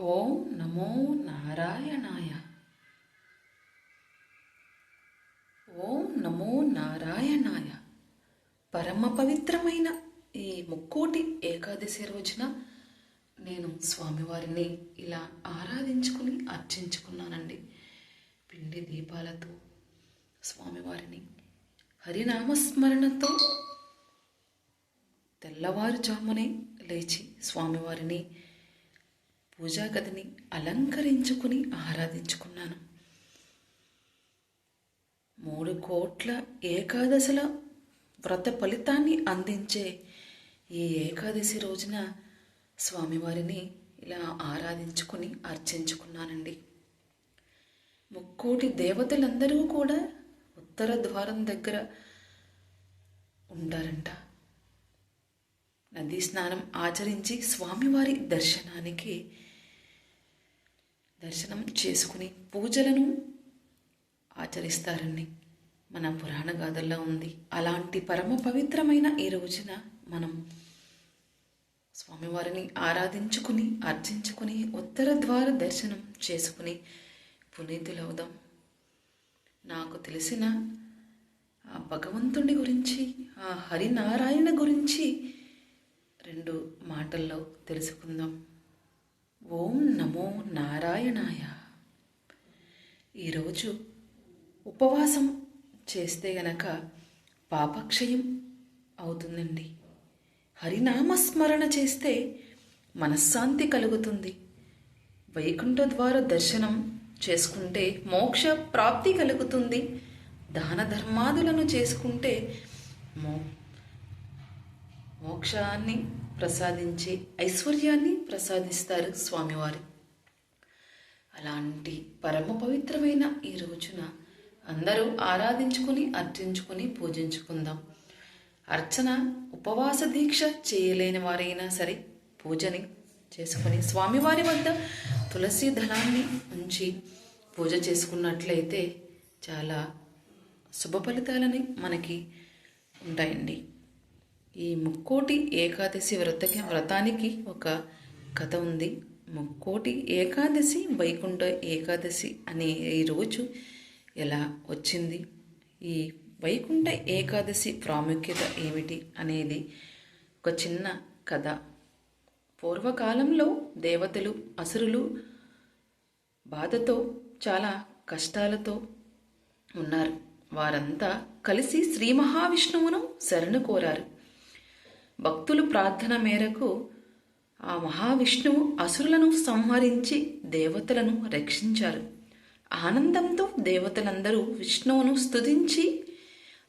ఓం నమో నారాయణాయ. ఓం నమో నారాయణాయ. పరమ పవిత్రమైన ఈ ముక్కోటి ఏకాదశి రోజున నేను స్వామివారిని ఇలా ఆరాధించుకుని అర్చించుకున్నానండి. పిండి దీపాలతో స్వామివారిని హరినామస్మరణతో తెల్లవారుజామునే లేచి స్వామివారిని పూజా గదిని అలంకరించుకుని ఆరాధించుకున్నాను. మూడు కోట్ల ఏకాదశుల వ్రత ఫలితాన్ని అందించే ఈ ఏకాదశి రోజున స్వామివారిని ఇలా ఆరాధించుకుని అర్చించుకున్నానండి. ముక్కోటి దేవతలందరూ కూడా ఉత్తర ద్వారం దగ్గర ఉంటారంట నదీ స్నానం ఆచరించి స్వామివారి దర్శనానికి దర్శనం చేసుకుని పూజలను ఆచరిస్తారని మన పురాణ గాథల్లో ఉంది. అలాంటి పరమ పవిత్రమైన ఈ రోజున మనం స్వామివారిని ఆరాధించుకుని అర్చించుకుని ఉత్తర ద్వార దర్శనం చేసుకుని పునీతులవుదాం. నాకు తెలిసిన ఆ భగవంతుడి గురించి ఆ హరినారాయణ గురించి రెండు మాటల్లో తెలుసుకుందాం. ఓం నమో నారాయణాయ. ఈరోజు ఉపవాసం చేస్తే గనక పాపక్షయం అవుతుందండి. హరినామస్మరణ చేస్తే మనశ్శాంతి కలుగుతుంది. వైకుంఠ ద్వార దర్శనం చేసుకుంటే మోక్ష ప్రాప్తి కలుగుతుంది. దాన ధర్మాదులను చేసుకుంటే మో మోక్షాన్ని ప్రసాదించి ఐశ్వర్యాన్ని ప్రసాదిస్తారు స్వామివారి. అలాంటి పరమ పవిత్రమైన ఈ రోజున అందరూ ఆరాధించుకుని అర్చించుకుని పూజించుకుందాం. అర్చన ఉపవాస దీక్ష చేయలేని వారైనా సరే పూజని చేసుకుని స్వామివారి వద్ద తులసి దళాన్ని ఉంచి పూజ చేసుకున్నట్లయితే చాలా శుభ ఫలితాలని మనకి ఉంటాయండి. ఈ ముక్కోటి ఏకాదశి వ్రత వ్రతానికి ఒక కథ ఉంది. ముక్కోటి ఏకాదశి వైకుంఠ ఏకాదశి అనే ఈ రోజు ఎలా వచ్చింది? ఈ వైకుంఠ ఏకాదశి ప్రాముఖ్యత ఏమిటి అనేది ఒక చిన్న కథ. పూర్వకాలంలో దేవతలు అసురులు బాధతో చాలా కష్టాలతో ఉన్నారు. వారంతా కలిసి శ్రీ మహావిష్ణువును శరణు కోరారు. భక్తులు ప్రార్థన మేరకు ఆ మహావిష్ణువు అసురులను సంహరించి దేవతలను రక్షించారు. ఆనందంతో దేవతలందరూ విష్ణువును స్తుతించి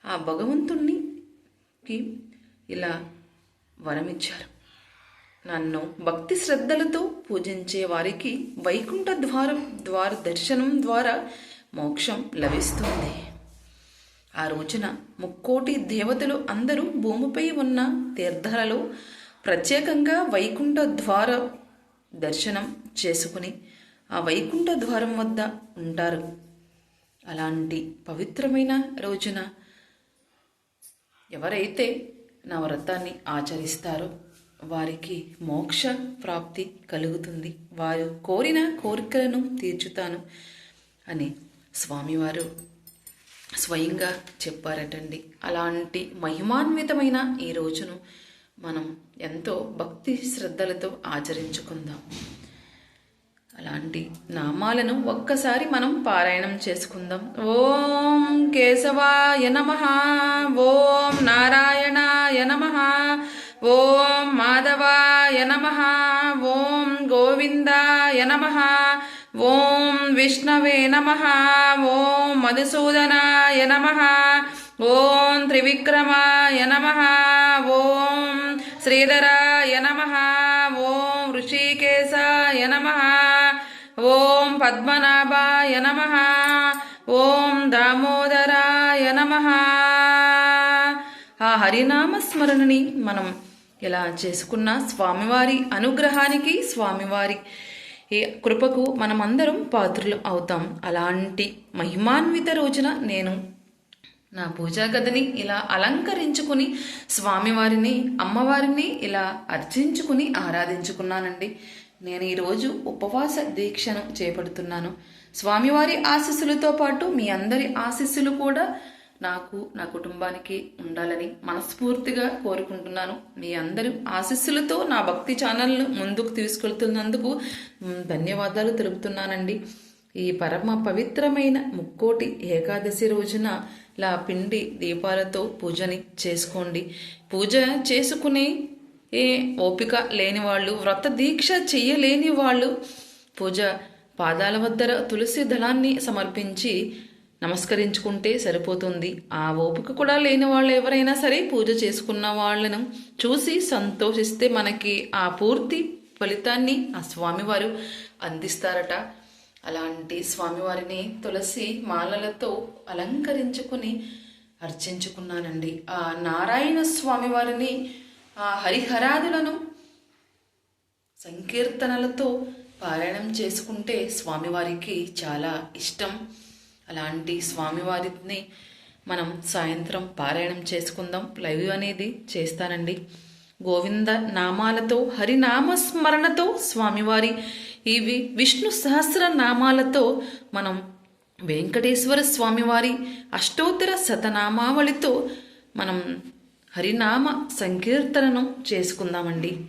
ఆ భగవంతుణ్ణికి ఇలా వరమిచ్చారు. నన్ను భక్తి శ్రద్ధలతో పూజించే వారికి వైకుంఠ ద్వారం ద్వార దర్శనం ద్వారా మోక్షం లభిస్తుంది. ఆ రోజున ముక్కోటి దేవతలు అందరూ భూమిపై ఉన్న తీర్థాలలో ప్రత్యేకంగా వైకుంఠ ద్వార దర్శనం చేసుకుని ఆ వైకుంఠ ద్వారం వద్ద ఉంటారు. అలాంటి పవిత్రమైన రోజున ఎవరైతే నా వ్రతాన్ని ఆచరిస్తారో వారికి మోక్ష ప్రాప్తి కలుగుతుంది. వారు కోరిన కోరికలను తీర్చుతాను అని స్వామివారు స్వయంగా చెప్పారటండి. అలాంటి మహిమాన్వితమైన ఈ రోజును మనం ఎంతో భక్తి శ్రద్ధలతో ఆచరించుకుందాం. అలాంటి నామాలను ఒక్కసారి మనం పారాయణం చేసుకుందాం. ఓం కేశవాయ నమ. ఓం నారాయణాయ నమ. ఓం మాధవాయ నమ. ఓం గోవిందాయ నమ. ఓం విష్ణవే నమ ఓం మధుసూదనాయ నమ ఓం త్రివిక్రమాయ నమ ఓం శ్రీధరాయ నమ ఓం ఋషికేశాయ నమ ఓం పద్మనాభాయ నమ ఓం దామోదరాయ నమ. ఆ హరినామస్మరణని మనం ఇలా చేసుకున్న స్వామివారి అనుగ్రహానికి స్వామివారి ఈ కృపకు మనమందరం పాత్రులు అవుతాం. అలాంటి మహిమాన్విత రోజున నేను నా పూజా గదిని ఇలా అలంకరించుకుని స్వామివారిని అమ్మవారిని ఇలా అర్చించుకుని ఆరాధించుకున్నానండి. నేను ఈరోజు ఉపవాస దీక్షను చేపడుతున్నాను. స్వామివారి ఆశీస్సులతో పాటు మీ అందరి ఆశీస్సులు కూడా నాకు నా కుటుంబానికి ఉండాలని మనస్ఫూర్తిగా కోరుకుంటున్నాను. మీ అందరి ఆశీస్సులతో నా భక్తి ఛానల్ను ముందుకు తీసుకెళ్తున్నందుకు ధన్యవాదాలు తెలుపుతున్నానండి. ఈ పరమ పవిత్రమైన ముక్కోటి ఏకాదశి రోజున ఇలా పిండి దీపాలతో పూజని చేసుకోండి. పూజ చేసుకునే ఏ ఓపిక లేని వాళ్ళు వ్రత దీక్ష చెయ్యలేని వాళ్ళు పూజ పాదాల వద్ద తులసి దళాన్ని సమర్పించి నమస్కరించుకుంటే సరిపోతుంది. ఆ ఓపిక కూడా లేని వాళ్ళు ఎవరైనా సరే పూజ చేసుకున్న వాళ్ళను చూసి సంతోషిస్తే మనకి ఆ పూర్తి ఫలితాన్ని ఆ స్వామివారు అందిస్తారట. అలాంటి స్వామివారిని తులసి మాలలతో అలంకరించుకుని అర్చించుకున్నానండి. ఆ నారాయణ స్వామివారిని ఆ హరిహరాదులను సంకీర్తనలతో పారాయణం చేసుకుంటే స్వామివారికి చాలా ఇష్టం. అలాంటి స్వామివారిని మనం సాయంత్రం పారాయణం చేసుకుందాం. లైవ్ అనేది చేస్తానండి. గోవింద నామాలతో హరినామ స్మరణతో స్వామివారి ఇవి విష్ణు సహస్ర నామాలతో మనం వెంకటేశ్వర స్వామివారి అష్టోత్తర శతనామావళితో మనం హరినామ సంకీర్తనను చేసుకుందామండి.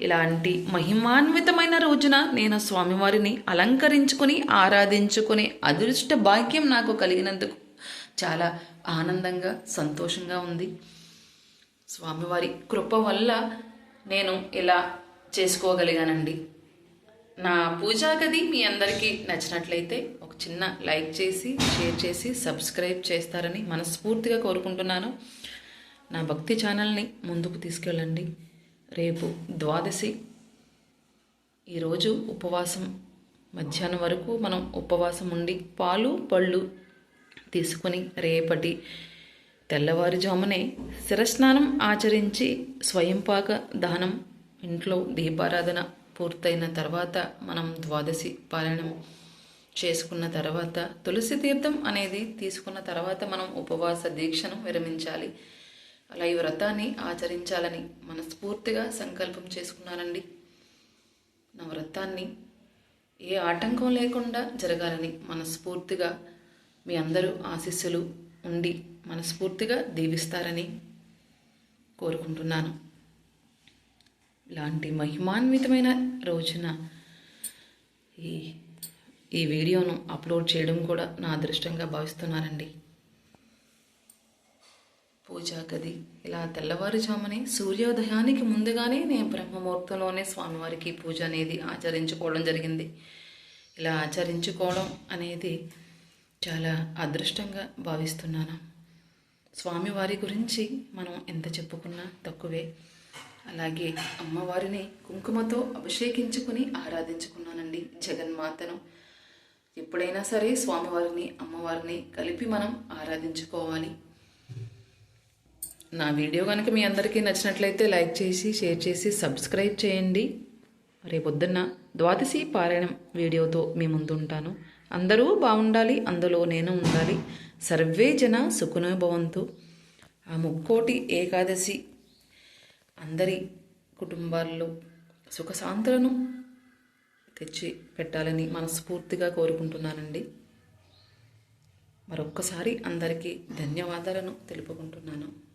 ఇలాంటి మహిమాన్వితమైన రోజున నేను స్వామివారిని అలంకరించుకొని ఆరాధించుకునే అదృష్ట భాగ్యం నాకు కలిగినందుకు చాలా ఆనందంగా సంతోషంగా ఉంది. స్వామివారి కృప వల్ల నేను ఇలా చేసుకోగలిగానండి. నా పూజా గది మీ అందరికీ నచ్చినట్లయితే ఒక చిన్న లైక్ చేసి షేర్ చేసి సబ్స్క్రైబ్ చేస్తారని మనస్ఫూర్తిగా కోరుకుంటున్నాను. నా భక్తి ఛానల్ని ముందుకు తీసుకెళ్ళండి. రేపు ద్వాదశి. ఈరోజు ఉపవాసం. మధ్యాహ్నం వరకు మనం ఉపవాసం ఉండి పాలు పళ్ళు తీసుకుని రేపటి తెల్లవారుజామునే శిరస్నానం ఆచరించి స్వయంపాక దానం ఇంట్లో దీపారాధన పూర్తయిన తర్వాత మనం ద్వాదశి పారాయణం చేసుకున్న తర్వాత తులసి తీర్థం అనేది తీసుకున్న తర్వాత మనం ఉపవాస దీక్షను విరమించాలి. అలా ఈ వ్రతాన్ని ఆచరించాలని మనస్ఫూర్తిగా సంకల్పం చేసుకున్నానండి. నా వ్రతాన్ని ఏ ఆటంకం లేకుండా జరగాలని మనస్ఫూర్తిగా మీ అందరూ ఆశీస్సులు ఉండి మనస్ఫూర్తిగా దీవిస్తారని కోరుకుంటున్నాను. ఇలాంటి మహిమాన్వితమైన రోజున ఈ ఈ వీడియోను అప్లోడ్ చేయడం కూడా నా అదృష్టంగా భావిస్తున్నానండి. పూజా గది. ఇలా తెల్లవారుజామునే సూర్యోదయానికి ముందుగానే నేను బ్రహ్మముహూర్తంలోనే స్వామివారికి పూజ అనేది ఆచరించుకోవడం జరిగింది. ఇలా ఆచరించుకోవడం అనేది చాలా అదృష్టంగా భావిస్తున్నాను. స్వామివారి గురించి మనం ఎంత చెప్పుకున్నా తక్కువే. అలాగే అమ్మవారిని కుంకుమతో అభిషేకించుకుని ఆరాధించుకున్నానండి జగన్మాతను. ఎప్పుడైనా సరే స్వామివారిని అమ్మవారిని కలిపి మనం ఆరాధించుకోవాలి. నా వీడియో కనుక మీ అందరికీ నచ్చినట్లయితే లైక్ చేసి షేర్ చేసి సబ్స్క్రైబ్ చేయండి. రేపొద్దున్న ద్వాదశి పారాయణం వీడియోతో మీ ముందు ఉంటాను అందరూ బాగుండాలి అందులో నేను ఉండాలి. సర్వే జన సుఖనో భవంతు. ఆ ముక్కోటి ఏకాదశి అందరి కుటుంబాల్లో సుఖశాంతులను తెచ్చి పెట్టాలని మనస్ఫూర్తిగా కోరుకుంటున్నానండి. మరొక్కసారి అందరికీ ధన్యవాదాలను తెలుపుకుంటున్నాను.